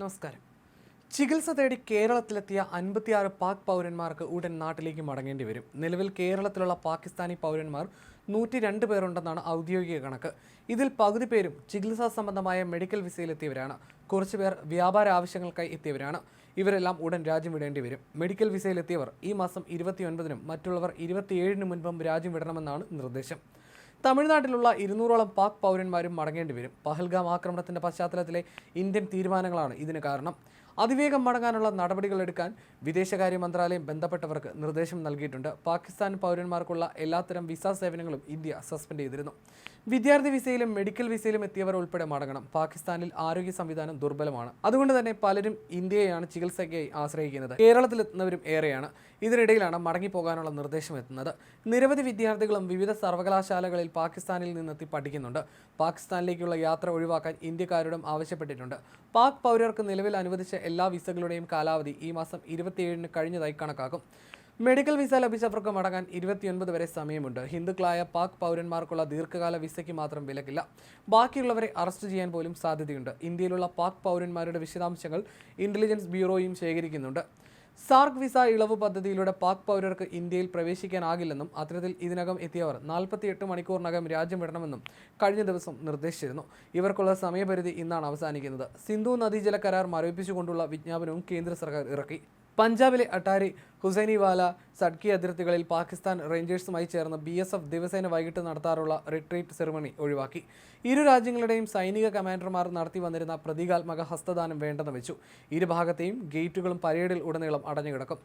നമസ്കാരം. ചികിത്സ തേടി കേരളത്തിലെത്തിയ അൻപത്തിയാറ് പാക് പൗരന്മാർക്ക് ഉടൻ നാട്ടിലേക്ക് മടങ്ങേണ്ടി വരും. നിലവിൽ കേരളത്തിലുള്ള പാകിസ്ഥാനി പൗരന്മാർ നൂറ്റി രണ്ട് പേരുണ്ടെന്നാണ് ഔദ്യോഗിക കണക്ക്. ഇതിൽ പകുതി പേരും ചികിത്സാ സംബന്ധമായ മെഡിക്കൽ വിസയിലെത്തിയവരാണ്. കുറച്ചുപേർ വ്യാപാര ആവശ്യങ്ങൾക്കായി എത്തിയവരാണ്. ഇവരെല്ലാം ഉടൻ രാജ്യം വിടേണ്ടി വരും. മെഡിക്കൽ വിസയിലെത്തിയവർ ഈ മാസം ഇരുപത്തിയൊൻപതിനും മറ്റുള്ളവർ ഇരുപത്തിയേഴിന് മുൻപും രാജ്യം വിടണമെന്നാണ് നിർദ്ദേശം. തമിഴ്നാട്ടിലുള്ള ഇരുന്നൂറോളം പാക് പൗരന്മാരും മടങ്ങേണ്ടി വരും. പഹൽഗാം ആക്രമണത്തിന്റെ പശ്ചാത്തലത്തിലെ ഇന്ത്യൻ തീരുമാനങ്ങളാണ് ഇതിന് കാരണം. അതിവേഗം മടങ്ങാനുള്ള നടപടികൾ എടുക്കാൻ വിദേശകാര്യ മന്ത്രാലയം ബന്ധപ്പെട്ടവർക്ക് നിർദ്ദേശം നൽകിയിട്ടുണ്ട്. പാകിസ്ഥാൻ പൗരന്മാർക്കുള്ള എല്ലാത്തരം വിസ സേവനങ്ങളും ഇന്ത്യ സസ്പെൻഡ് ചെയ്തിരുന്നു. വിദ്യാർത്ഥി വിസയിലും മെഡിക്കൽ വിസയിലും എത്തിയവർ ഉൾപ്പെടെ മടങ്ങണം. പാകിസ്ഥാനിൽ ആരോഗ്യ സംവിധാനം ദുർബലമാണ്. അതുകൊണ്ട് തന്നെ പലരും ഇന്ത്യയെയാണ് ചികിത്സയ്ക്കായി ആശ്രയിക്കുന്നത്. കേരളത്തിലെത്തുന്നവരും ഏറെയാണ്. ഇതിനിടയിലാണ് മടങ്ങിപ്പോകാനുള്ള നിർദ്ദേശം എത്തുന്നത്. നിരവധി വിദ്യാർത്ഥികളും വിവിധ സർവകലാശാലകളിൽ പാകിസ്ഥാനിൽ നിന്നെത്തി പഠിക്കുന്നുണ്ട്. പാകിസ്ഥാനിലേക്കുള്ള യാത്ര ഒഴിവാക്കാൻ ഇന്ത്യക്കാരോടും ആവശ്യപ്പെട്ടിട്ടുണ്ട്. പാക് പൗരർക്ക് നിലവിൽ അനുവദിച്ച എല്ലാ വിസകളുടെയും കാലാവധി ഈ മാസം ഇരുപത്തിയേഴിന് കഴിഞ്ഞതായി കണക്കാക്കും. മെഡിക്കൽ വിസ ലഭിച്ചവർക്ക് മടങ്ങാൻ ഇരുപത്തിയൊൻപത് വരെ സമയമുണ്ട്. ഹിന്ദുക്കളായ പാക് പൗരന്മാർക്കുള്ള ദീർഘകാല വിസയ്ക്ക് മാത്രം വിലക്കില്ല. ബാക്കിയുള്ളവരെ അറസ്റ്റ് ചെയ്യാൻ പോലും സാധ്യതയുണ്ട്. ഇന്ത്യയിലുള്ള പാക് പൗരന്മാരുടെ വിശദാംശങ്ങൾ ഇന്റലിജൻസ് ബ്യൂറോയും ശേഖരിക്കുന്നുണ്ട്. സാർക്ക് വിസ ഇളവ് പദ്ധതിയിലൂടെ പാക് പൗരർക്ക് ഇന്ത്യയിൽ പ്രവേശിക്കാനാകില്ലെന്നും അത്തരത്തിൽ ഇതിനകം എത്തിയവർ നാൽപ്പത്തിയെട്ട് മണിക്കൂറിനകം രാജ്യം വിടണമെന്നും കഴിഞ്ഞ ദിവസം നിർദ്ദേശിച്ചിരുന്നു. ഇവർക്കുള്ള സമയപരിധി ഇന്നാണ് അവസാനിക്കുന്നത്. സിന്ധു നദീജല കരാർ മരവിപ്പിച്ചുകൊണ്ടുള്ള വിജ്ഞാപനവും കേന്ദ്ര സർക്കാർ ഇറക്കി. പഞ്ചാബിലെ അട്ടാരി ഹുസൈനിവാല സഡ്കി അതിർത്തികളിൽ പാകിസ്ഥാൻ റേഞ്ചേഴ്സുമായി ചേർന്ന് ബി എസ് എഫ് ദിവസേന വൈകിട്ട് നടത്താറുള്ള റിട്രീറ്റ് സെറിമണി ഒഴിവാക്കി. ഇരു രാജ്യങ്ങളുടെയും സൈനിക കമാൻഡർമാർ നടത്തി വന്നിരുന്ന പ്രതീകാത്മക ഹസ്തദാനം വേണ്ടെന്ന് വെച്ചു. ഇരു ഇരുഭാഗത്തെയും ഗേറ്റുകളും പരേഡിൽ ഉടനീളം അടഞ്ഞുകിടക്കും.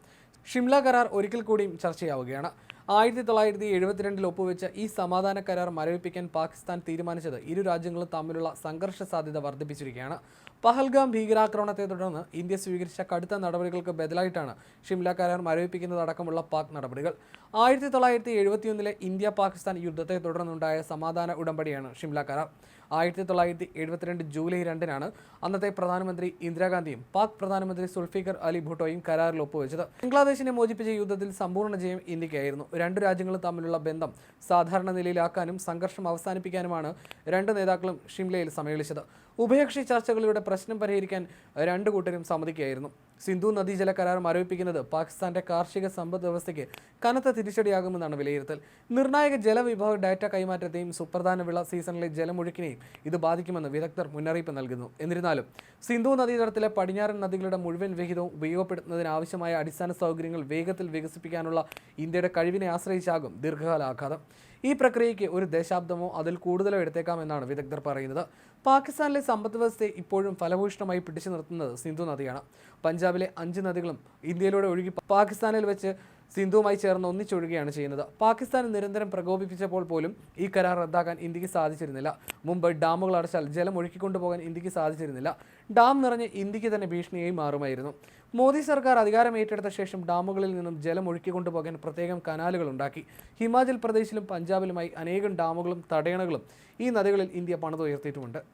ഷിംല കരാർ ഒരിക്കൽ കൂടിയും ചർച്ചയാവുകയാണ്. ആയിരത്തി തൊള്ളായിരത്തി എഴുപത്തിരണ്ടിൽ ഒപ്പുവെച്ച ഈ സമാധാന കരാർ മരവിപ്പിക്കാൻ പാകിസ്ഥാൻ തീരുമാനിച്ചത് ഇരു രാജ്യങ്ങളും തമ്മിലുള്ള സംഘർഷ സാധ്യത വർദ്ധിപ്പിച്ചിരിക്കുകയാണ്. പഹൽഗാം ഭീകരാക്രമണത്തെ തുടർന്ന് ഇന്ത്യ സ്വീകരിച്ച കടുത്ത നടപടികൾക്ക് ബദലായിട്ടാണ് ഷിംല കരാർ മരവിപ്പിക്കുന്നതടക്കമുള്ള പാക് നടപടികൾ. ആയിരത്തി തൊള്ളായിരത്തി എഴുപത്തിയൊന്നിലെ ഇന്ത്യ പാകിസ്ഥാൻ യുദ്ധത്തെ തുടർന്നുണ്ടായ സമാധാന ഉടമ്പടിയാണ് ഷിംല കരാർ. ആയിരത്തി തൊള്ളായിരത്തി എഴുപത്തിരണ്ട് ജൂലൈ രണ്ടിനാണ് അന്നത്തെ പ്രധാനമന്ത്രി ഇന്ദിരാഗാന്ധിയും പാക് പ്രധാനമന്ത്രി സുൽഫീഖർ അലി ഭുട്ടോയും കരാറിൽ ഒപ്പുവെച്ചത്. ബംഗ്ലാദേശിനെ മോചിപ്പിച്ച യുദ്ധത്തിൽ സമ്പൂർണ ജയം ഇന്ത്യക്കായിരുന്നു രണ്ടു രാജ്യങ്ങളും തമ്മിലുള്ള ബന്ധം സാധാരണ നിലയിലാക്കാനും സംഘർഷം അവസാനിപ്പിക്കാനുമാണ് രണ്ട് നേതാക്കളും ഷിംലയിൽ സമ്മേളിച്ചത് ഉഭയകക്ഷി ചർച്ചകളിലൂടെ പ്രശ്നം പരിഹരിക്കാൻ രണ്ടു കൂട്ടരും സമ്മതിക്കുകയായിരുന്നു. സിന്ധു നദീജല കരാർ മരവിപ്പിക്കുന്നത് പാകിസ്ഥാന്റെ കാർഷിക സമ്പദ് വ്യവസ്ഥയ്ക്ക് കനത്ത തിരിച്ചടിയാകുമെന്നാണ് വിലയിരുത്തൽ. നിർണായക ജലവിഭവ ഡാറ്റ കൈമാറ്റത്തെയും സുപ്രധാന വിള സീസണിലെ ജലമൊഴുക്കിനെയും ഇത് ബാധിക്കുമെന്ന് വിദഗ്ധർ മുന്നറിയിപ്പ് നൽകുന്നു. എന്നിരുന്നാലും സിന്ധു നദീതടത്തിലെ പടിഞ്ഞാറൻ നദികളുടെ മുഴുവൻ വിഹിതവും ഉപയോഗപ്പെടുത്തുന്നതിനാവശ്യമായ അടിസ്ഥാന സൗകര്യങ്ങൾ വേഗത്തിൽ വികസിപ്പിക്കാനുള്ള ഇന്ത്യയുടെ കഴിവിനെ ആശ്രയിച്ചാകും ദീർഘകാല ആഘാതം ഈ പ്രക്രിയയ്ക്ക് ഒരു ദശാബ്ദമോ അതിൽ കൂടുതലോ എടുത്തേക്കാം എന്നാണ് വിദഗ്ധർ പറയുന്നത്. പാകിസ്ഥാനിലെ സമ്പദ് വ്യവസ്ഥയെ ഇപ്പോഴും ഫലഭൂഷണമായി പിടിച്ചു നിർത്തുന്നത് സിന്ധു നദിയാണ്. പഞ്ചാബിലെ അഞ്ച് നദികളും ഇന്ത്യയിലൂടെ ഒഴുകി പാകിസ്ഥാനിൽ വെച്ച് സിന്ധുവുമായി ചേർന്ന് ഒന്നിച്ചൊഴുകയാണ് ചെയ്യുന്നത്. പാകിസ്ഥാൻ നിരന്തരം പ്രകോപിപ്പിച്ചപ്പോൾ പോലും ഈ കരാർ റദ്ദാക്കാൻ ഇന്ത്യയ്ക്ക് സാധിച്ചിരുന്നില്ല. മുമ്പ് ഡാമുകൾ അടച്ചാൽ ജലം ഒഴുക്കിക്കൊണ്ടുപോകാൻ ഇന്ത്യയ്ക്ക് സാധിച്ചിരുന്നില്ല. ഡാം നിറഞ്ഞ് ഇന്ത്യയ്ക്ക് തന്നെ ഭീഷണിയായി മാറുമായിരുന്നു. മോദി സർക്കാർ അധികാരം ഏറ്റെടുത്ത ശേഷം ഡാമുകളിൽ നിന്നും ജലം ഒഴുക്കിക്കൊണ്ടുപോകാൻ പ്രത്യേകം കനാലുകൾ ഉണ്ടാക്കി. ഹിമാചൽ പ്രദേശിലും പഞ്ചാബിലുമായി അനേകം ഡാമുകളും തടയണകളും ഈ നദികളിൽ ഇന്ത്യ പണിതുയർത്തിയിട്ടുമുണ്ട്.